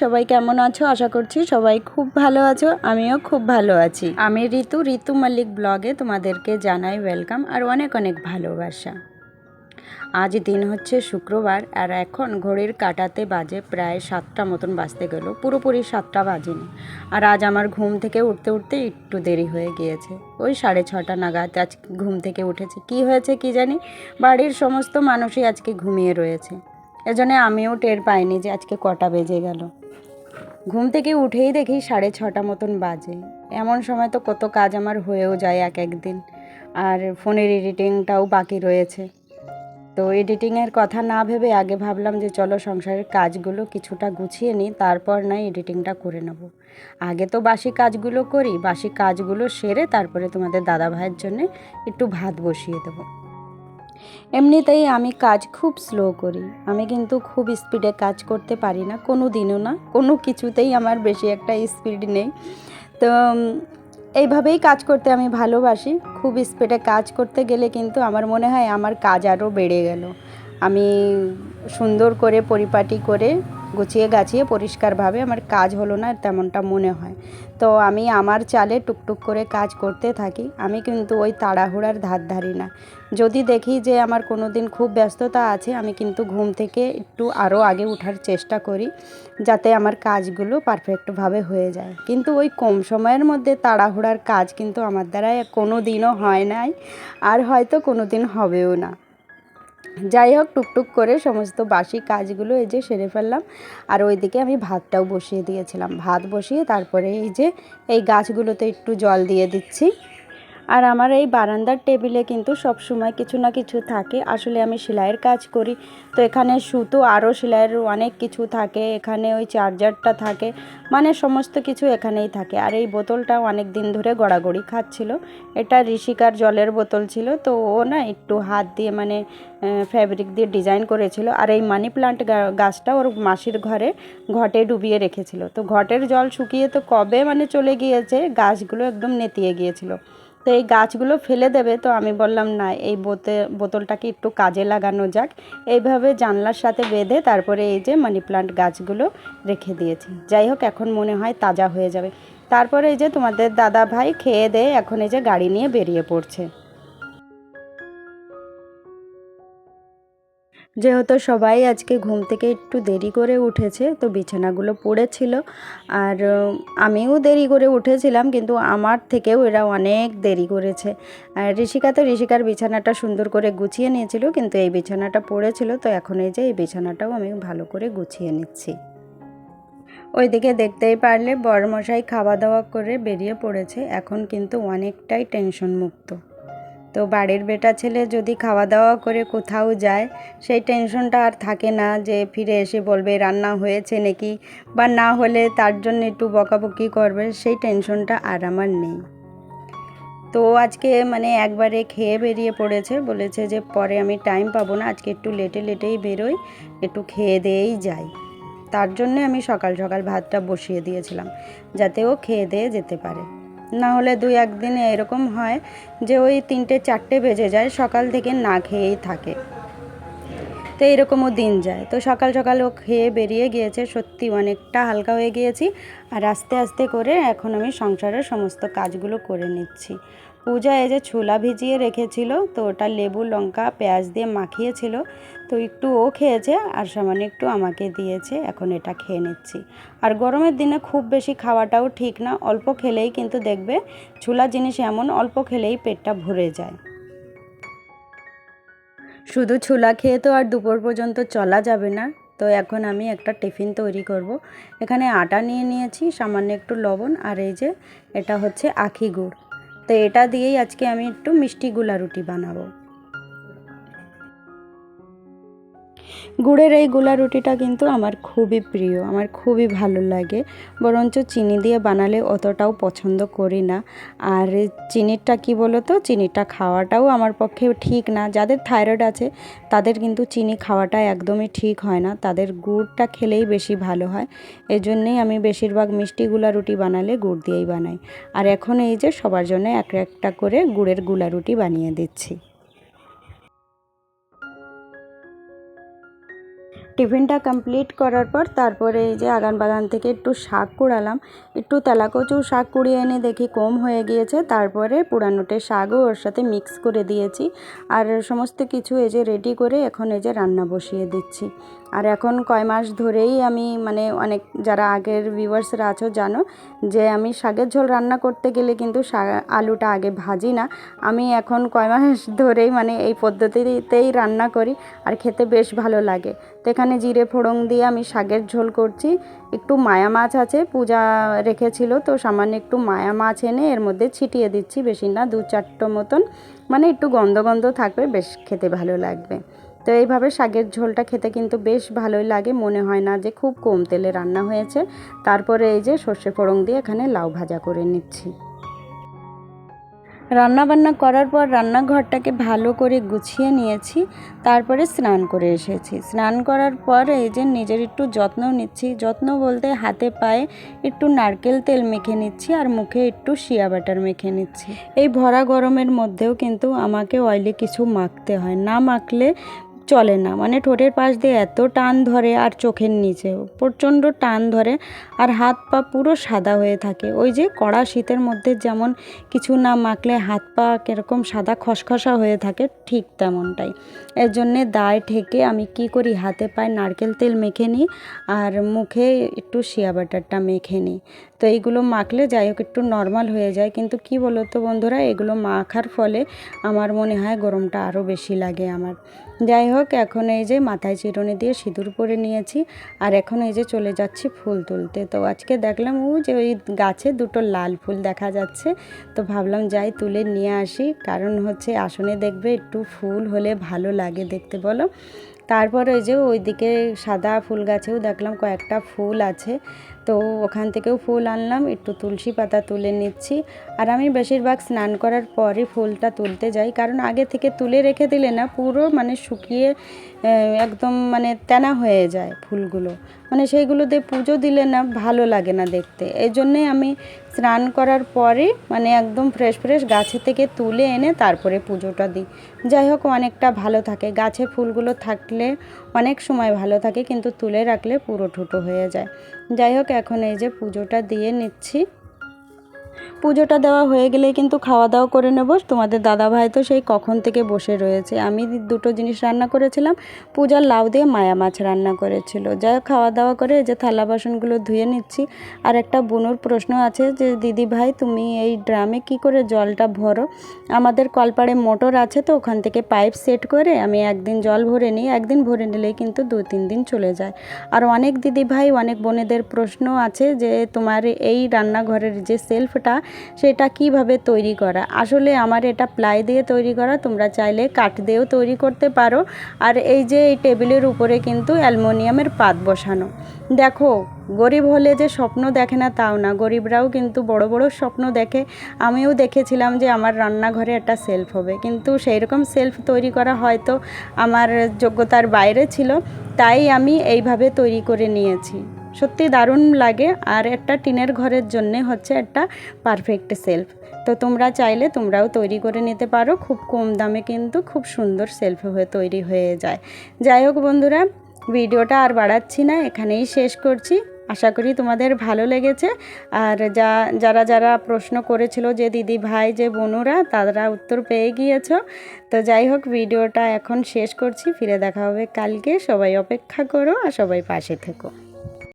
সবাই কেমন আছো? আশা করছি সবাই খুব ভালো আছো, আমিও খুব ভালো আছি। আমি ঋতু ঋতু মল্লিক ব্লগে তোমাদেরকে জানাই ওয়েলকাম আর অনেক অনেক ভালোবাসা। আজ দিন হচ্ছে শুক্রবার আর এখন ঘড়ির কাটাতে বাজে প্রায় সাতটা মতন বাজতে গেল, পুরোপুরি সাতটা বাজেনি। আর আজ আমার ঘুম থেকে উঠতে উঠতে একটু দেরি হয়ে গিয়েছে। ওই সাড়ে ছটা নাগাদ আজ ঘুম থেকে উঠেছে। কি হয়েছে কি জানি? বাড়ির সমস্ত মানুষই আজকে ঘুমিয়ে রয়েছে। এজন্য আমিও টের পাইনি যে আজকে কটা বেজে গেল। ঘুম থেকে উঠেই দেখি সাড়ে ছটা মতন বাজে। এমন সময় তো কত কাজ আমার হয়েও যায় এক একদিন আর ফোনের এডিটিংটাও বাকি রয়েছে। তো এডিটিংয়ের কথা না ভেবে আগে ভাবলাম যে চলো সংসারের কাজগুলো কিছুটা গুছিয়ে নিই, তারপর নয় এডিটিংটা করে নেব। আগে তো বাসি কাজগুলো করি, বাসি কাজগুলো সেরে তারপরে তোমাদের দাদা ভাইয়ের জন্য একটু ভাত বসিয়ে দেবো। এমনিতেই আমি কাজ খুব স্লো করি। আমি কিন্তু খুব স্পিডে কাজ করতে পারি না কোনো দিনও না, কোনো কিছুতেই আমার বেশি একটা স্পিড নেই। তো এইভাবেই কাজ করতে আমি ভালোবাসি। খুব স্পিডে কাজ করতে গেলে কিন্তু আমার মনে হয় আমার কাজ আরও বেড়ে গেল। আমি সুন্দর করে, পরিপাটি করে গুছিয়ে গাছিয়ে পরিষ্কারভাবে আমার কাজ হলো না তেমনটা মনে হয়। তো আমি আমার চালে টুকটুক করে কাজ করতে থাকি, আমি কিন্তু ওই তাড়াহুড়ার ধার ধারি না। যদি দেখি যে আমার কোনো দিন খুব ব্যস্ততা আছে, আমি কিন্তু ঘুম থেকে একটু আরও আগে ওঠার চেষ্টা করি, যাতে আমার কাজগুলো পারফেক্টভাবে হয়ে যায়। কিন্তু ওই কম সময়ের মধ্যে তাড়াহুড়ার কাজ কিন্তু আমার দ্বারা কোনো দিনও হয় নাই, আর হয়তো কোনো দিন হবেও না। যাই হোক, টুকটুক করে সমস্ত বাসি কাজগুলো এই যে সেরে ফেললাম। আর ওইদিকে আমি ভাতটাও বসিয়ে দিয়েছিলাম। ভাত বসিয়ে তারপরে এই যে এই গাছগুলোতে একটু জল দিয়ে দিচ্ছি। আর আমার এই বারান্দার টেবিলে কিন্তু সব সময় কিছু না কিছু থাকে। আসলে আমি সেলাইয়ের কাজ করি। তো এখানে সুতো আরও সেলাইয়ের অনেক কিছু থাকে। এখানে ওই চার্জারটা থাকে। মানে সমস্ত কিছু এখানেই থাকে। আর এই বোতলটা অনেক দিন ধরে গড়াগড়ি খাচ্ছিল। এটা ঋষিকার জলের বোতল ছিল। তো ও না একটু হাত দিয়ে মানে ফ্যাব্রিক দিয়ে ডিজাইন করেছিল। আর এই মানি প্লান্ট গাছটা ওর মাসির ঘরে ঘটে ডুবিয়ে রেখেছিল। তো ঘটের জল শুকিয়ে তো কবে মানে চলে গিয়েছে, গাছগুলো একদম নেতিয়ে গিয়েছিল। তো এই গাছগুলো ফেলে দেবে, তো আমি বললাম, না, এই বোতে, বোতলটাকে একটু কাজে লাগানো যাক। এইভাবে জানলার সাথে বেঁধে তারপরে এই যে মানি প্লান্ট গাছগুলো রেখে দিয়েছি। যাই হোক, এখন মনে হয় তাজা হয়ে যাবে। তারপরে এই যে তোমাদের দাদা ভাই খেয়ে দেয়ে এখন এই যে গাড়ি নিয়ে বেরিয়ে পড়ছে। যেহেতু সবাই আজকে ঘুম থেকে একটু দেরি করে উঠেছে, তো বিছানাগুলো পড়েছিল। আর আমিও দেরি করে উঠেছিলাম, কিন্তু আমার থেকেও এরা অনেক দেরি করেছে। আর ঋষিকা তো ঋষিকার বিছানাটা সুন্দর করে গুছিয়ে নিয়েছিল, কিন্তু এই বিছানাটা পড়েছিল, তো এখন এই যে এই বিছানাটাও আমি ভালো করে গুছিয়ে নিচ্ছি। ওইদিকে দেখতেই পারলে বড়মশাই খাওয়া দাওয়া করে বেরিয়ে পড়েছে, এখন কিন্তু অনেকটাই টেনশন মুক্ত তো বাড়ির বেটা ছেলে যদি খাওয়া দাওয়া করে কোথাও যায়, সেই টেনশনটা আর থাকে না যে ফিরে এসে বলবে রান্না হয়েছে নাকি বা না হলে তার জন্য একটু বকাবকি করবে, সেই টেনশনটা আর আমার নেই। তো আজকে মানে একবারে খেয়ে বেরিয়ে পড়েছে, বলেছে যে পরে আমি টাইম পাবো না, আজকে একটু লেটে লেটেই বেরোই, একটু খেয়ে দিয়েই যাই। তার জন্যে আমি সকাল সকাল ভাতটা বসিয়ে দিয়েছিলাম, যাতে ও খেয়ে দিয়ে যেতে পারে। না হলে দুই একদিনে এরকম হয় যে ওই তিনটে চারটে বেজে যায়, সকাল থেকে না খেয়েই থাকে। তো এরকমও দিন যায়। তো সকাল সকাল ও খেয়ে বেরিয়ে গিয়েছে, সত্যি অনেকটা হালকা হয়ে গিয়েছি। আর আস্তে আস্তে করে এখন আমি সংসারের সমস্ত কাজগুলো করে নিচ্ছি। পূজা এই যে ছোলা ভিজিয়ে রেখেছিল, তো ওটা লেবু, লঙ্কা, পেঁয়াজ দিয়ে মাখিয়েছিল। তো একটু ও খেয়েছে আর সামান্য একটু আমাকে দিয়েছে, এখন এটা খেয়ে নিচ্ছি। আর গরমের দিনে খুব বেশি খাওয়াটাও ঠিক না, অল্প খেলেই কিন্তু দেখবে ছোলা জিনিস এমন অল্প খেলেই পেটটা ভরে যায়। শুধু ছোলা খেয়ে তো আর দুপুর পর্যন্ত চলা যাবে না। তো এখন আমি একটা টিফিন তৈরি করব। এখানে আটা নিয়ে নিয়েছি, সামান্য একটু লবণ, আর এই যে এটা হচ্ছে আখি গুড়। তো এটা দিয়েই আজকে আমি একটু মিষ্টি গুলা রুটি বানাবো। গুড়ের এই গোলা রুটিটা কিন্তু আমার খুবই প্রিয়, আমার খুবই ভালো লাগে। বরঞ্চ চিনি দিয়ে বানালে অতটাও পছন্দ করি না। আর চিনিটা কি বলো তো চিনিটা খাওয়াটাও আমার পক্ষে ঠিক না। যাদের থাইরয়েড আছে, তাদের কিন্তু চিনি খাওয়াটা একদমই ঠিক হয় না। তাদের গুড়টা খেলেই বেশি ভালো হয়। এই জন্যেই আমি বেশিরভাগ মিষ্টি গুলা রুটি বানালে গুড় দিয়েই বানাই। আর এখন এই যে সবার জন্য এক একটা করে গুড়েরগুলা রুটি বানিয়ে দিচ্ছি। টিফিনটা কমপ্লিট করার পর তারপরে এই যে আগান বাগান থেকে একটু শাক কুড়ালাম। একটু তেলাকচু শাক কুড়িয়ে এনে দেখি কম হয়ে গিয়েছে। তারপরে পুরানোটে শাকও ওর সাথে মিক্স করে দিয়েছি। আর সমস্ত কিছু এই যে রেডি করে এখন এই যে রান্না বসিয়ে দিচ্ছি। আর এখন কয় মাস ধরেই আমি মানে অনেক যারা আগের ভিউয়ার্সরা আছো জানো যে আমি শাকের ঝোল রান্না করতে গেলে কিন্তু আলুটা আগে ভাজি না। আমি এখন কয় মাস ধরেই মানে এই পদ্ধতিতেই রান্না করি। আর খেতে বেশ ভালো লাগে। এখানে জিরে ফোড়ন দিয়ে আমি শাকের ঝোল করছি। একটু মায়া মাছ আছে, পূজা রেখেছিল, তো সামান্য একটু মায়া মাছ এনে এর মধ্যে ছিটিয়ে দিচ্ছি বেশি না, দু চারটো মতন। মানে একটু গন্ধ গন্ধ থাকবে, বেশ খেতে ভালো লাগবে। তো এইভাবে শাকের ঝোলটা খেতে কিন্তু বেশ ভালোই লাগে, মনে হয় না যে খুব কম তেলে রান্না হয়েছে। তারপরে এই যে সর্ষে ফোড়ন দিয়ে এখানে লাউ ভাজা করে নিচ্ছি। রান্না বান্না করার পর রান্নাঘরটাকে ভালো করে গুছিয়ে নিয়েছি, তারপরে স্নান করে এসেছি। স্নান করার পর এই যে নিজের একটু যত্ন নিচ্ছি, যত্ন বলতে হাতে পায়ে একটু নারকেল তেল মেখে নিচ্ছি আর মুখে একটু শিয়া বাটার মেখে নিচ্ছি। এই ভরা গরমের মধ্যেও কিন্তু আমাকে অয়েলে কিছু মাখতে হয়। না মাখলে চলে না। মানে ঠোঁটের পাশ দিয়ে এত টান ধরে আর চোখের নিচে। প্রচণ্ড টান ধরে আর হাত পা পুরো সাদা হয়ে থাকে। ওই যে কড়া শীতের মধ্যে যেমন কিছু না মাখলে হাত পা কীরকম সাদা খসখসা হয়ে থাকে, ঠিক তেমনটাই। এর জন্যে দায় ঠেকে আমি কি করি, হাতে পায়ে নারকেল তেল মেখে নিই আর মুখে একটু শিয়া বাটারটা মেখে নিই। তো এইগুলো মাখলে যাই হোক একটু নর্মাল হয়ে যায়। কিন্তু কি বলো তো বন্ধুরা, এগুলো মাখার ফলে আমার মনে হয় গরমটা আরও বেশি লাগে আমার। যাই হোক এখন এই যে মাথায় চিরুনি দিয়ে সিঁদুর পরে নিয়েছি আর এখন এই যে চলে যাচ্ছি ফুল তুলতে। তো আজকে দেখলাম, ও যে ওই গাছে দুটো লাল ফুল দেখা যাচ্ছে। তো ভাবলাম যাই তুলে নিয়ে আসি। কারণ হচ্ছে আসনে দেখবে একটু ফুল হলে ভালো লাগে দেখতে, বলো? তারপর ওই যে ওইদিকে সাদা ফুল গাছেও দেখলাম কয়েকটা ফুল আছে। তো ওখান থেকেও ফুল আনলাম, একটু তুলসী পাতা তুলে নিচ্ছি। আর আমি বেশিরভাগ স্নান করার পরই ফুলটা তুলতে যাই, কারণ আগে থেকে তুলে রেখে দিলে না পুরো মানে শুকিয়ে একদম মানে তেনা হয়ে যায় ফুলগুলো। মানে সেইগুলোতে পুজো দিলে না ভালো লাগে না দেখতে। এই জন্যে আমি স্নান করার পরে মানে একদম ফ্রেশ ফ্রেশ গাছে থেকে তুলে এনে তারপরে পুজোটা দিই। যাই হোক, অনেকটা ভালো থাকে। গাছে ফুলগুলো থাকলে অনেক সময় ভালো থাকে, কিন্তু তুলে রাখলে পুরো ঠুটো হয়ে যায়। যাই হোক, এখন এই যে পুজোটা দিয়ে নিচ্ছি। পুজোটা দেওয়া হয়ে গেলে কিন্তু খাওয়া দাওয়া করে নেব। তোমাদের দাদা ভাই তো সেই কখন থেকে বসে রয়েছে। আমি দুটো জিনিস রান্না করেছিলাম। পূজার লাউ দিয়ে মায়া মাছ রান্না করেছিল। যা খাওয়া দাওয়া করে যে থালা বাসনগুলো ধুয়ে নিচ্ছি। আর একটা বুনুর প্রশ্ন আছে যে দিদি ভাই তুমি এই ড্রামে কি করে জলটা ভরো? আমাদের কলপাড়ে মোটর আছে তো, ওখান থেকে পাইপ সেট করে আমি একদিন জল ভরে নিই। একদিন ভরে নিলেই কিন্তু দু তিন দিন চলে যায়। আর অনেক দিদি ভাই অনেক বোনেদের প্রশ্ন আছে যে, তোমার এই রান্নাঘরের যে সেলফটা সেটা কীভাবে তৈরি করা? আসলে আমার এটা প্লাই দিয়ে তৈরি করা, তোমরা চাইলে কাঠ দিয়েও তৈরি করতে পারো। আর এই যে এই টেবিলের উপরে কিন্তু অ্যালমোনিয়ামের পাত বসানো। দেখো, গরিব হলে যে স্বপ্ন দেখে না তাও না। গরিবরাও কিন্তু বড় বড় স্বপ্ন দেখে। আমিও দেখেছিলাম যে আমার রান্নাঘরে একটা সেলফ হবে। কিন্তু সেই রকম সেলফ তৈরি করা হয়তো আমার যোগ্যতার বাইরে ছিল। তাই আমি এইভাবে তৈরি করে নিয়েছি। সত্যি দারুণ লাগে। আর একটা টিনের ঘরের জন্যে হচ্ছে একটা পারফেক্ট সেলফ তো তোমরা চাইলে তোমরাও তৈরি করে নিতে পারো। খুব কম দামে কিন্তু খুব সুন্দর সেলফ হয়ে তৈরি হয়ে যায়। যাই হোক বন্ধুরা, ভিডিওটা আর বাড়াচ্ছি না, এখানেই শেষ করছি। আশা করি তোমাদের ভালো লেগেছে। আর যা, যারা যারা প্রশ্ন করেছিল যে দিদি ভাই, যে বোনুরা, তারা উত্তর পেয়ে গিয়েছ। তো যাই হোক, ভিডিওটা এখন শেষ করছি। ফিরে দেখা হবে কালকে। সবাই অপেক্ষা করো আর সবাই পাশে থেকো।